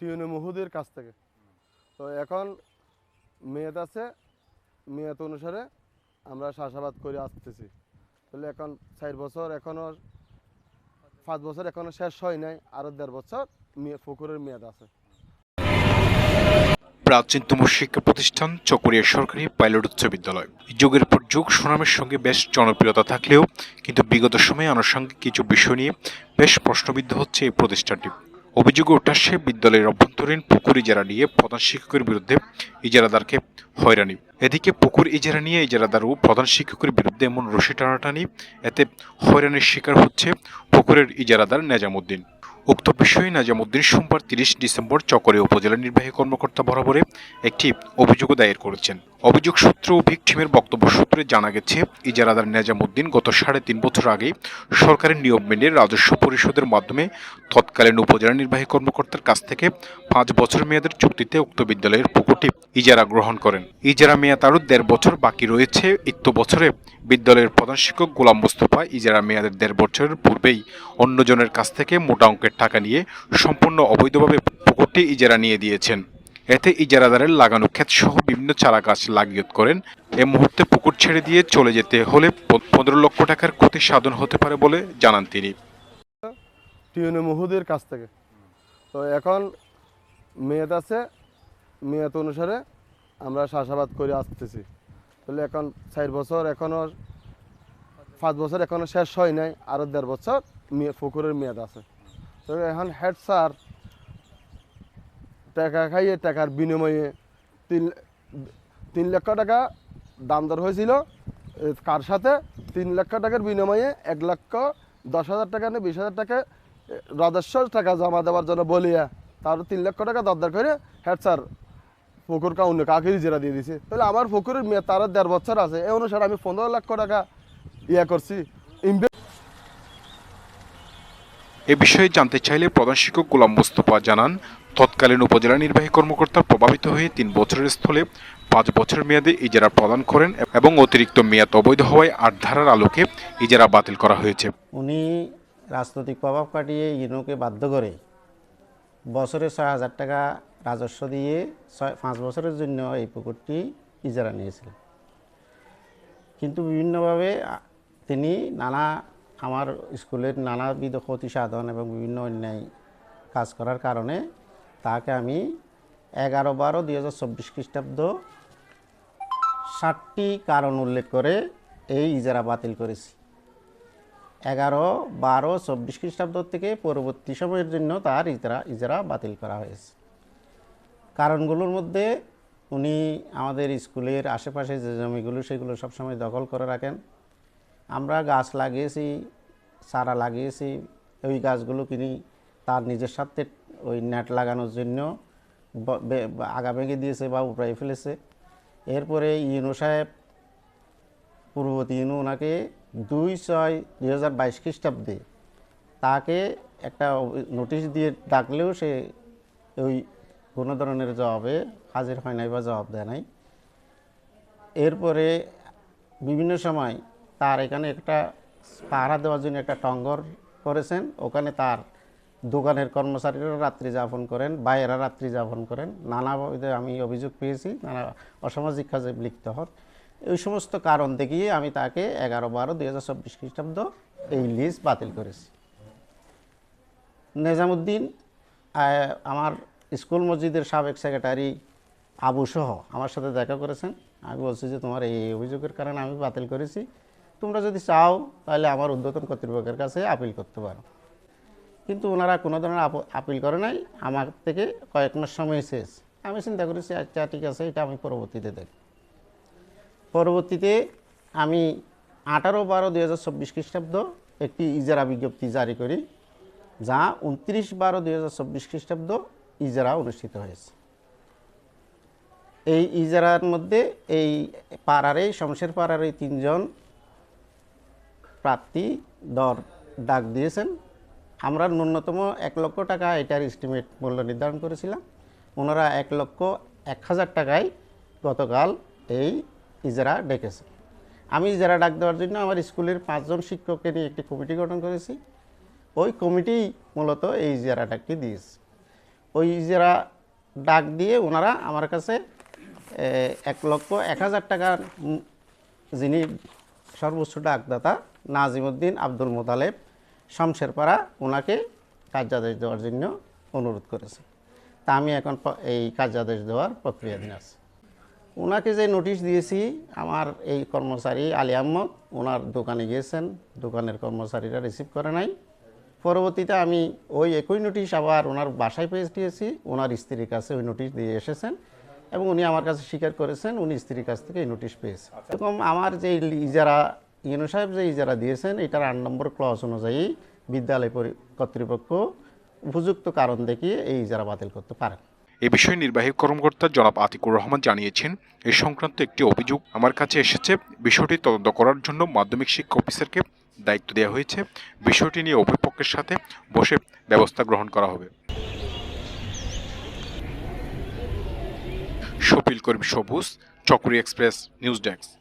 টিউনে মুহুদের কাছ থেকে। তো এখন মেয়াদ আছে, মেয়াদ অনুসারে আমরা চাষাবাদ করে আসতেছি। তাহলে এখন চার বছর এখনও পাঁচ বছর এখনও শেষ হয় নাই আরও দেড় বছর পুকুরের মেয়াদ আছে। প্রাচীনতম শিক্ষা প্রতিষ্ঠান চকরিয়া সরকারি পাইলট উচ্চ বিদ্যালয়। যুগের পর যুগ সুনামের সঙ্গে বেশ জনপ্রিয়তা থাকলেও কিন্তু বিগত সময়ে আনুষঙ্গিক কিছু বিষয় নিয়ে বেশ প্রশ্নবিদ্ধ হচ্ছে এই প্রতিষ্ঠানটি। অভিযোগ উঠাসে বিদ্যালয়ের অভ্যন্তরীণ পুকুর ইজারা নিয়ে প্রধান শিক্ষকের বিরুদ্ধে ইজারাদারকে হয়রানি। এদিকে পুকুর ইজারা নিয়ে ইজারাদার ও প্রধান শিক্ষকের বিরুদ্ধে এমন রশি টানাটানি, এতে হয়রানির শিকার হচ্ছে পুকুরের ইজারাদার নেজামুদ্দিন। উক্ত বিষয়ে নাজামুদ্দিন সোমবার তিরিশ ডিসেম্বর চকরে উপজেলা নির্বাহী কর্মকর্তা বরাবরে একটি অভিযোগ দায়ের করেছেন। অভিযোগ সূত্র ও ভিকটিমের বক্তব্য সূত্রে জানা গেছে, ইজারাদার নেজামুদ্দিন গত সাড়ে তিন বছর আগে সরকারের নিয়ম মেনে রাজস্ব পরিষদের মাধ্যমে তৎকালীন উপজেলা নির্বাহী কর্মকর্তার কাছ থেকে পাঁচ বছর মেয়াদের চুক্তিতে উক্ত বিদ্যালয়ের পুকুরটি ইজারা গ্রহণ করেন। ইজারা মেয়াদ আরও দেড় বছর বাকি রয়েছে। ইত্য বছরে বিদ্যালয়ের প্রধান শিক্ষক গোলাম মোস্তফা ইজারা মেয়াদের দেড় বছরের পূর্বেই অন্যজনের কাছ থেকে মোটা অঙ্কের টাকা নিয়ে সম্পূর্ণ অবৈধভাবে পুকুরটি ইজারা নিয়ে দিয়েছেন। এতে ইজারাদারের লাগানো ক্ষেত সহ বিভিন্ন চারা গাছ লাগিয়ত করেন। এ মুহূর্তে পুকুর ছেড়ে দিয়ে চলে যেতে হলে পনেরো লক্ষ টাকার ক্ষতি সাধন হতে পারে বলে জানান তিনি। মুহুদের কাছ থেকে। তো এখন মেয়াদ আছে, মেয়াদ অনুসারে আমরা চাষাবাদ করে আসতেছি। তাহলে এখন চার বছর এখনও পাঁচ বছর এখনও শেষ হয় নাই আরও দেড় বছর পুকুরের মেয়াদ আছে। এখন হেড স্যার টাকা খাইয়ে, টাকার বিনিময়ে তিন তিন লক্ষ টাকা দাম দর হয়েছিল। কার সাথে? তিন লক্ষ টাকার বিনিময়ে এক লক্ষ দশ হাজার টাকা নিয়ে বিশ হাজার টাকা রাজস্ব টাকা জমা দেওয়ার জন্য বলিয়া তার তিন লক্ষ টাকা দরদার করে হেড স্যার পুকুর কাউন্নে কাকে জেরা দিয়ে দিছে। তাহলে আমার পুকুরের মেয়ে তার দেড় বছর আছে এই অনুসারে আমি পনেরো লক্ষ টাকা ইয়ে করছি। এ বিষয়ে জানতে চাইলে প্রধান শিক্ষক গোলাম মোস্তফা জানান, তৎকালীন উপজেলা নির্বাহী কর্মকর্তা প্রভাবিত হয়ে তিন বছরের স্থলে পাঁচ বছর মেয়াদে ইজারা প্রদান করেন এবং অতিরিক্ত মেয়াদ অবৈধ হওয়ায় আট ধারার আলোকে ইজারা বাতিল করা হয়েছে। উনি রাজনৈতিক প্রভাব কাটিয়ে ইউনোকে বাধ্য করে বছরে ছয় হাজার টাকা রাজস্ব দিয়ে ছয়, পাঁচ বছরের জন্য এই পুকুরটি ইজারা নিয়েছিলেন। কিন্তু বিভিন্নভাবে তিনি নানা আমার স্কুলের নানাবিধ ক্ষতি সাধন এবং বিভিন্ন অন্যায় কাজ করার কারণে তাকে আমি এগারো বারো দুই হাজার চব্বিশ খ্রিস্টাব্দ ষাটটি কারণ উল্লেখ করে এই ইজারা বাতিল করেছি। এগারো বারো চব্বিশ খ্রিস্টাব্দ থেকে পরবর্তী সময়ের জন্য তার ইজারা ইজারা বাতিল করা হয়েছে। কারণগুলোর মধ্যে উনি আমাদের স্কুলের আশেপাশে যে জমিগুলো সেগুলো সবসময় দখল করে রাখেন। আমরা গাছ লাগিয়েছি, চারা লাগিয়েছি, ওই গাছগুলো কিনি তার নিজের সাথে ওই নেট লাগানোর জন্য আগা ভেঙে দিয়েছে বা উপড়াই ফেলেছে। এরপরে ইউনো সাহেব, পূর্ববর্তী ইউনো ওনাকে দুই ছয় দুই হাজার বাইশ খ্রিস্টাব্দে তাকে একটা নোটিশ দিয়ে ডাকলেও সে ওই কোনো ধরনের জবাবে হাজির হয় নাই বা জবাব দেয় নাই। এরপরে বিভিন্ন সময় তার এখানে একটা পাহারা দেওয়ার জন্য একটা টঙ্গর করেছেন। ওখানে তার দোকানের কর্মচারীরা রাত্রি যাপন করেন বাইরা রাত্রি যাপন করেন। নানাভাবে আমি অভিযোগ পেয়েছি, নানা অসামাজিক কাজে লিপ্ত হন। এই সমস্ত কারণ দেখিয়ে আমি তাকে এগারো বারো দুই হাজার চব্বিশ খ্রিস্টাব্দ এই লিস্ট বাতিল করেছি। নিজামুদ্দিন আমার স্কুল মসজিদের সাবেক সেক্রেটারি আবু সহ, আমার সাথে দেখা করেছেন। আমি বলছি যে তোমার এই অভিযোগের কারণে আমি বাতিল করেছি। তোমরা যদি চাও, তাহলে আমার উদ্বোধন কর্তৃপক্ষের কাছে আপিল করতে পারো। কিন্তু ওনারা কোনো ধরনের আপ- আপিল করে নাই। আমার থেকে কয়েক মাস সময় শেষ। আমি চিন্তা করেছি আচ্ছা ঠিক আছে, এটা আমি পরবর্তীতে দেখ পরবর্তীতে আমি আঠারো বারো দুই হাজার চব্বিশ খ্রিস্টাব্দ একটি ইজারা বিজ্ঞপ্তি জারি করি, যা উনত্রিশ বারো দুই হাজার চব্বিশ খ্রিস্টাব্দ ইজারা অনুষ্ঠিত হয়েছে। এই ইজারার মধ্যে এই পাড়ারই শমশের পাড়ার এই তিনজন প্রার্থী দর ডাক দিয়েছেন। আমরা ন্যূনতম এক লক্ষ টাকা এটার এস্টিমেট মূল্য নির্ধারণ করেছিলাম। ওনারা এক লক্ষ এক হাজার টাকায় গতকাল এই ইজারা ডেকেছে আমি ইজারা ডাক দেওয়ার জন্য আমার স্কুলের পাঁচজন শিক্ষককে নিয়ে একটি কমিটি গঠন করেছি। ওই কমিটি মূলত এই ইজারা ডাকটি দিয়েছে। ওই ইজারা ডাক দিয়ে ওনারা আমার কাছে এক লক্ষ এক হাজার টাকার যিনি সর্বোচ্চ ডাকদাতা নাজিমুদ্দিন আব্দুল মোতালেব শমশেরপাড়া ওনাকে কার্যাদেশ দেওয়ার জন্য অনুরোধ করেছে। তা আমি এখন এই কার্যাদেশ দেওয়ার প্রক্রিয়াধীন আছি। ওনাকে যে নোটিশ দিয়েছি, আমার এই কর্মচারী আলী আহমদ ওনার দোকানে গিয়েছেন, দোকানের কর্মচারীরা রিসিভ করে নাই। পরবর্তীতে আমি ওই একই নোটিশ আবার ওনার বাসায় পেয়েছি ওনার স্ত্রীর কাছে ওই নোটিশ দিয়ে এসেছেন। এবং উনি আমার কাছে স্বীকার করেছেন উনি স্ত্রীর কাছ থেকে এই নোটিশ পেয়েছেন এরকম আমার যে ইজারা ইউনো সাহেব যে ইজারা দিয়েছেন এটার আট নম্বর ক্লজ অনুযায়ী বিদ্যালয় পরি- কর্তৃপক্ষ উপযুক্ত কারণ দেখিয়ে এই ইজারা বাতিল করতে পারেন। এ বিষয়ে নির্বাহী কর্মকর্তা জনাব আতিকুর রহমান জানিয়েছেন এ সংক্রান্ত একটি অভিযোগ আমার কাছে এসেছে। বিষয়টি তদন্ত করার জন্য মাধ্যমিক শিক্ষা অফিসারকে দায়িত্ব দেওয়া হয়েছে। বিষয়টি নিয়ে অভিপক্ষের সাথে বসে ব্যবস্থা গ্রহণ করা হবে। শফিল করিম সবুজ চকরি এক্সপ্রেস নিউজ ডেস্ক।